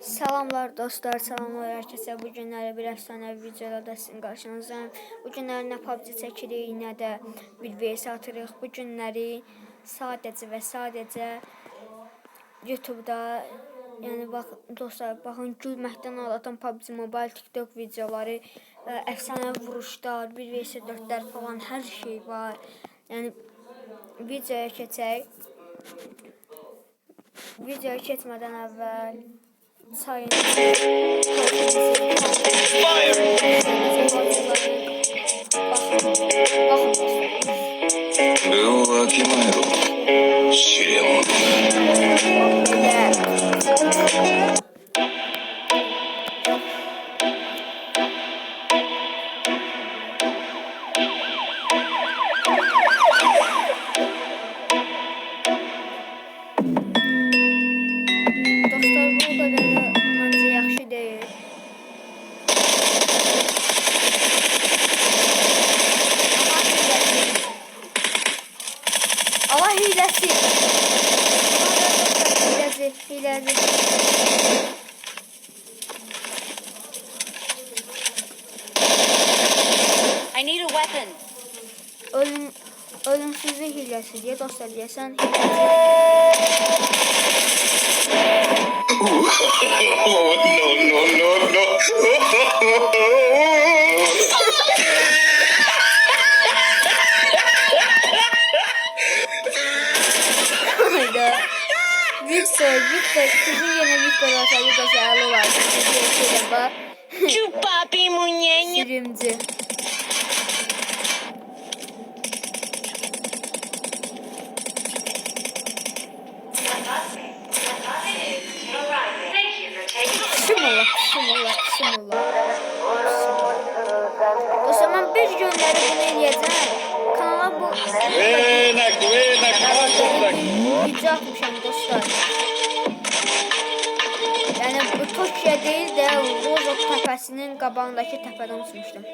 Salamlar dostlar, salamlar herkese. Bu günləri bir əfsanəvi videoda sizin qarşınızdayım. Bu günləri nə PUBG çəkirik, nə də bir VS atırıq. Bu günləri sadəcə və sadəcə YouTube-da yəni bax dostlar, baxın gülməkdən ağlatan PUBG Mobile, TikTok videoları, ə, əfsanəvi vuruşlar, 1 vs 4-lər falan hər şey var. Yəni videoya keçək. Videoya keçmədən əvvəl sayenizde Bakın. Bakın. 知れ者 no, no, no, no. Hayda. Victor, Victor, kızın yine Victor olsaydı dostlar alı var. Şeyden bak. Chupapi muñeño. Sirimci. Şımıla, şımıla, şımıla. Dostlar ben bir günləri bunu eləyəcəm. Kanala bu Buena, buena, caballo. video atmışam dostlar. Yəni bu Tokyo deyil də Rozok təpəsinin qabağındakı təpədən uçmuşdum.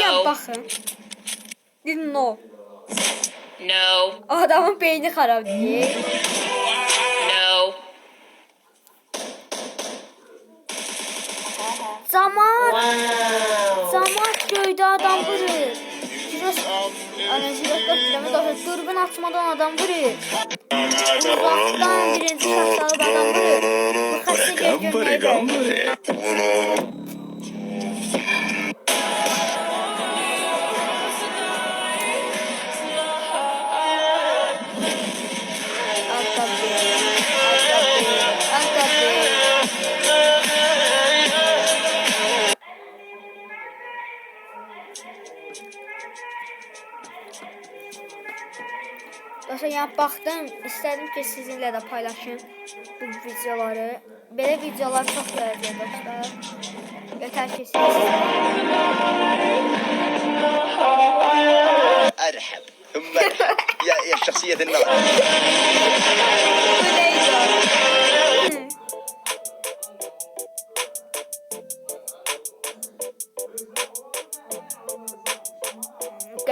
Ya No. baxın. Bir no. No, Adamın beyni xarab deyil. no. Zaman. Zaman göydə adam vurur. Ana jiroskop demə doğru dürbün açmadan adam vurur. Uzaqdan birinci şahsarıb adam vurur. Bu. Altta bir, bir, altta bir. Dostlar yani baxdım, istədim ki sizinlə də paylaşım bu videoları. Belə videolar çox görəcək dostlar. Yetər ki siz. Ərhəb, mərhəb. Ya, ya şəxsiyyətin nə? Bu neydi?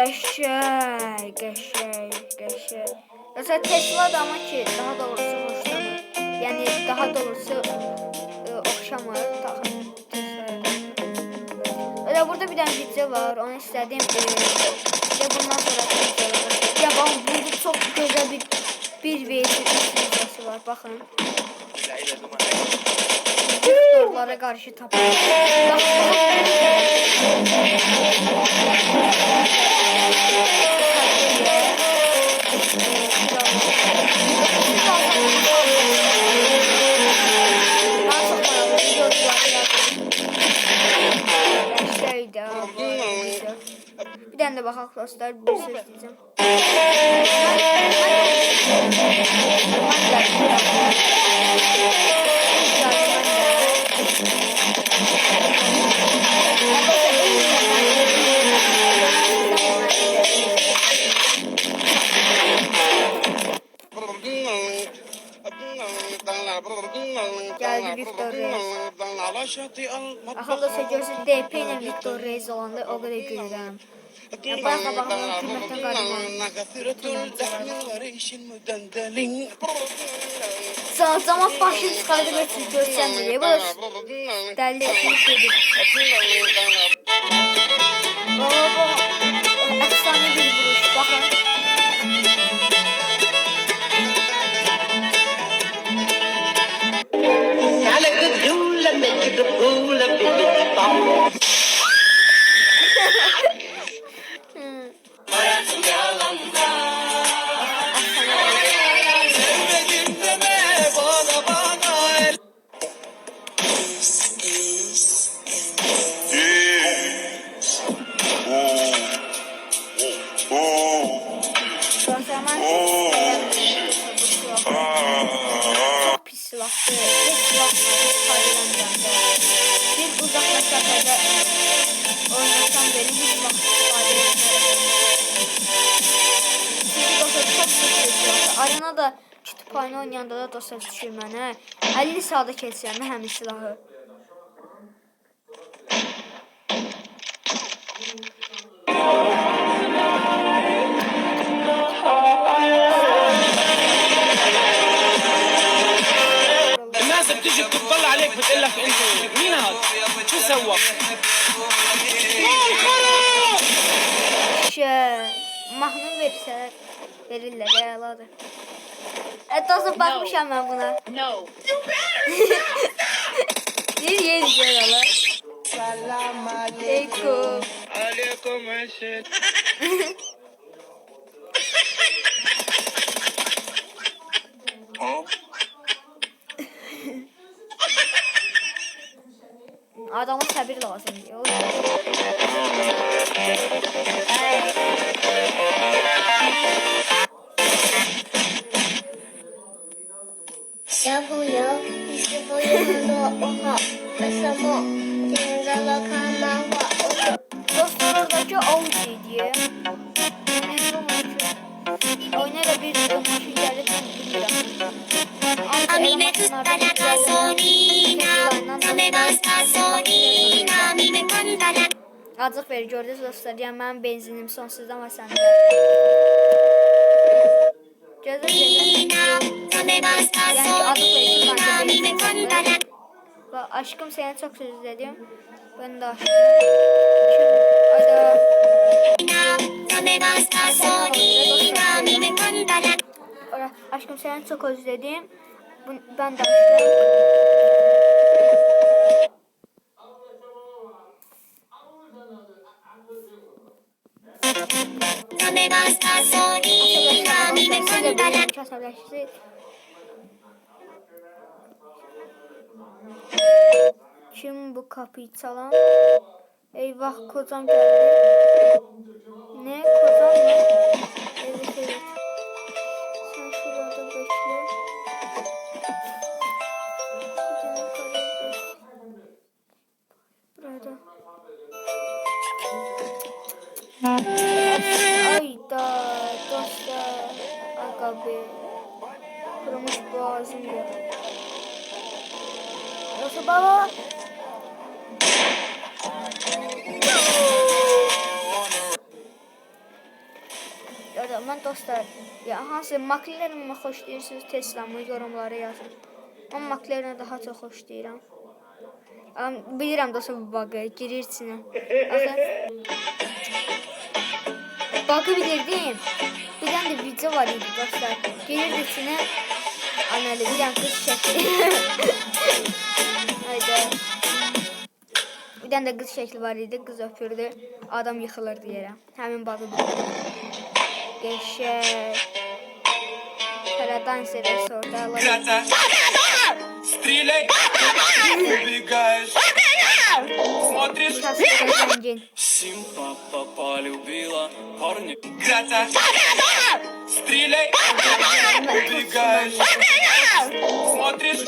Qəşəng, qəşəng, qəşəng. Məsələn Tesla da amma ki, daha doğrusu oxşamır. Yəni daha doğrusu e, oxşamır. Taxın Tesla'ya. Elə burada bir dənə video var. Onu istədim. E, ya bundan sonra videolar. Ya bax burada çox gözəl bir bir vs videosu var. Baxın. Doktorlara qarşı tapır. Şey bir tane de bakalım dostlar. Bir şey söz diyeceğim. Aha da seçiyorsun DP ile Victor Reis olanlar o kadar gülüyorum. Baka baka hükümetten kardeşim. Sağ zaman başını çıkardı ve sizi görsem diye. Burası derli etmiş dedik. Baba baba. Yes. kütüphane oynayanda da dostlar düşür mənə. 50 saata keçirəm həmin silahı. الناس بتيجي بتطلع عليك بتقول لك انت مين هذا؟ شو سوى؟ Şey, mahnı verirsə verirlər, əladır. Etosu bakmış ama buna. No. Bir yeri diyorlar. Selam aleyküm. Aleyküm eşit. Adama səbir lazımdır. Ay. 小朋友，你是否有很多问号？为什么听着了看漫画？ Dostlar oradakı Audi diye. Oyuna da bir maşı gəlir bilmirəm. 網めくったらガソリーナ飲めましたソリーナ網めかんだら Acıq verir gördünüz dostlar. Yəni mənim benzinim sonsuzdan və səndə. Aşkım seni çok özledim. Ben de aşkım. Hadi. Aşkım seni çok özledim. Ben de aşkım. Kim bu kapıyı çalan? Eyvah kocam geldi. Ne kocam mı? Evet evet. Sen şurada bekle. Burada. Ayda dostlar. Aga be. Kırmış boğazım ya. Nasıl baba? Da mən dostlar, ya hansı McLaren-mi xoşlayırsınız, Tesla-mı yorumlara yazın. Mən McLaren-i daha çox xoşlayıram. Am bilirəm dostlar bu baqı, girir içinə. Baqı bilirdim. Bir dənə də video var idi dostlar. Girirdi içinə. Anəli bir dənə qız şəkli. Hayda. Bir dənə də qız şəkli var idi. Qız öpürdü. Adam yıxılırdı yerə. Həmin bağı bilirdim. Qəşəng. Tərədan serisi orada. Allah Грата! Стреляй! Убегаешь! Смотришь, Kasıqlı zəngin. Симпа полюбила парня. Грата! Стреляй! Убегай! Смотришь?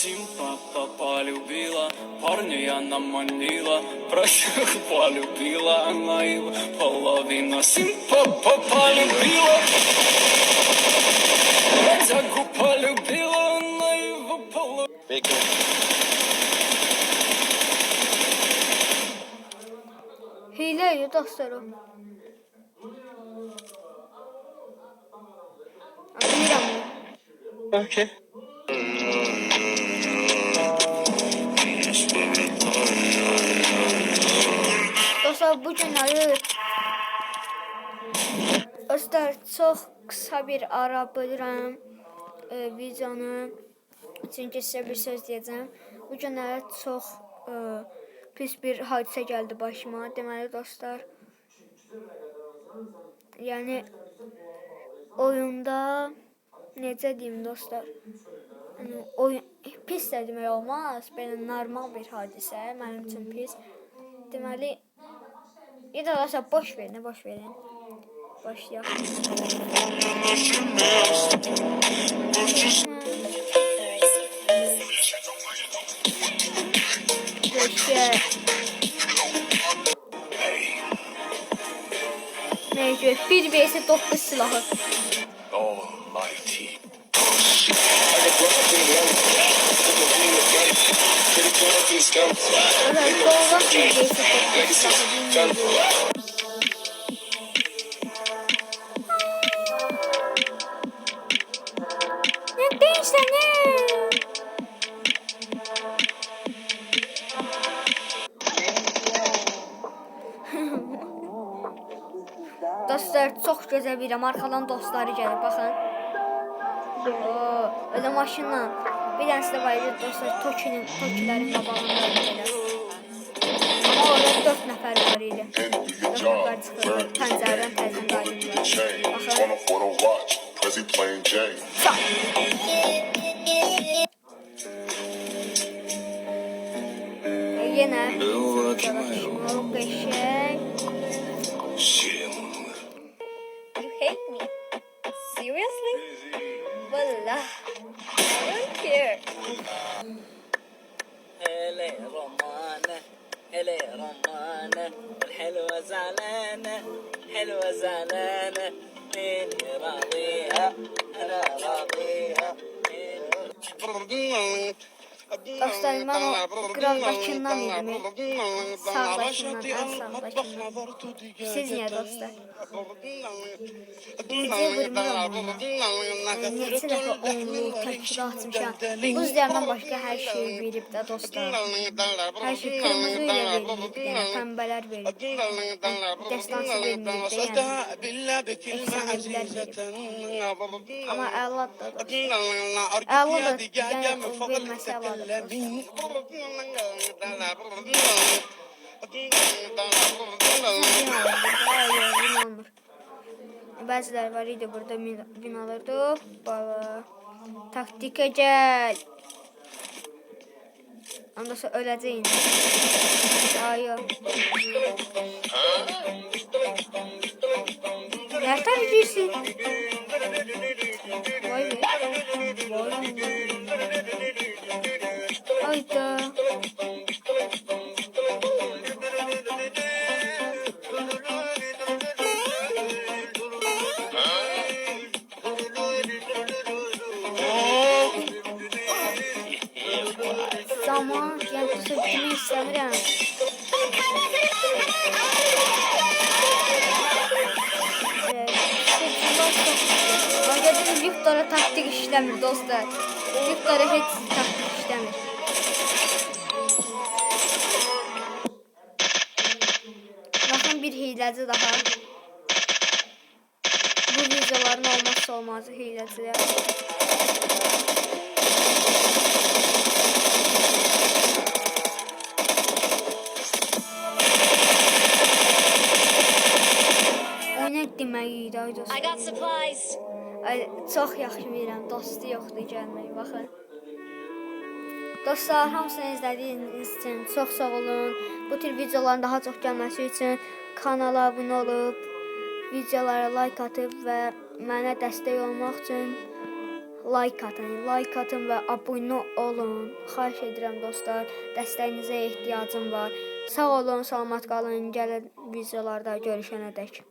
Симпата полюбила, парня она манила, прощих полюбила, она его половина симпапа полюбила. Радягу полюбила, она половина. Hile dostlarım. Okay. Dostlar bu günləri Dostlar çox qısa bir ara bölürəm e, videonu. Çünki sizə bir söz deyəcəm. Bu günləri çox e, pis bir hadisə gəldi başıma. Deməli dostlar, yəni oyunda necə deyim dostlar? Yəni oyun pis də demək olmaz. Belə normal bir hadisə mənim üçün pis. Deməli ya da arkadaşlar boş verin, boş verin. Başlayaq. Geçe. Neyse, bir vs 9 silahı. Almighty. Evet, bir vs 9 silahı. bilmiyorum. Dostlar çox gözəl bir arxadan dostları gəlir. Baxın. Oo, ödə maşınla. Bir dənəsi də var dostlar Tokinin, Tokilərin qabağında gəlir. Amma orada 4 nəfər var idi. 4 nəfər çıxırdı. Pəncərədən təzim qayıdırdılar. Chain. Baxın. On a photo هلا رمانة الحلوة زعلانة حلوة زعلانة. إني راضيها؟ أنا راضيها. Dostlarım, mən o qıraqdakından idim. Sağdakından, ən sağdakından. Siz niyə dostlar? Gecə vurmuram ona. E, Neçə dəfə onu təkrar atmışam. Buz diyardan başqa hər şeyi verib də dostlar. Hər şey qırmızı ilə verilib, bir dənə pəmbələr verib. Destansı də yəni. Amma əladır da dostlar. O verməsi əladır. İnanmır. Bəziləri var idi burada binalarda. Baba. Taktikə gəl. Ondan sonra öləcək indi. Hayır. Nereden girsin? Vay be. Vay be. Hayda. Zaman yani tutmayı istemiyorum. Dedim Viktor'a taktik işlemir dostlar. Viktor'a hiç taktik işlemir. Hileci daha. Bu videoların olmazsa olmazı hileciler. Oynak demək idi ay dostlar. I got supplies. Ay, çox yaxşı bilirəm, dostu yoxdur gəlmək, baxın. Dostlar, hamısını izlədiyiniz üçün çox sağ olun. Bu tür videoların daha çox gəlməsi üçün kanala abunə olub, videolara like atıb və mənə dəstək olmaq üçün like atın, like atın və abunə olun. Xahiş edirəm dostlar, dəstəyinizə ehtiyacım var. Sağ olun, salamat qalın. Gəlin videolarda görüşənədək.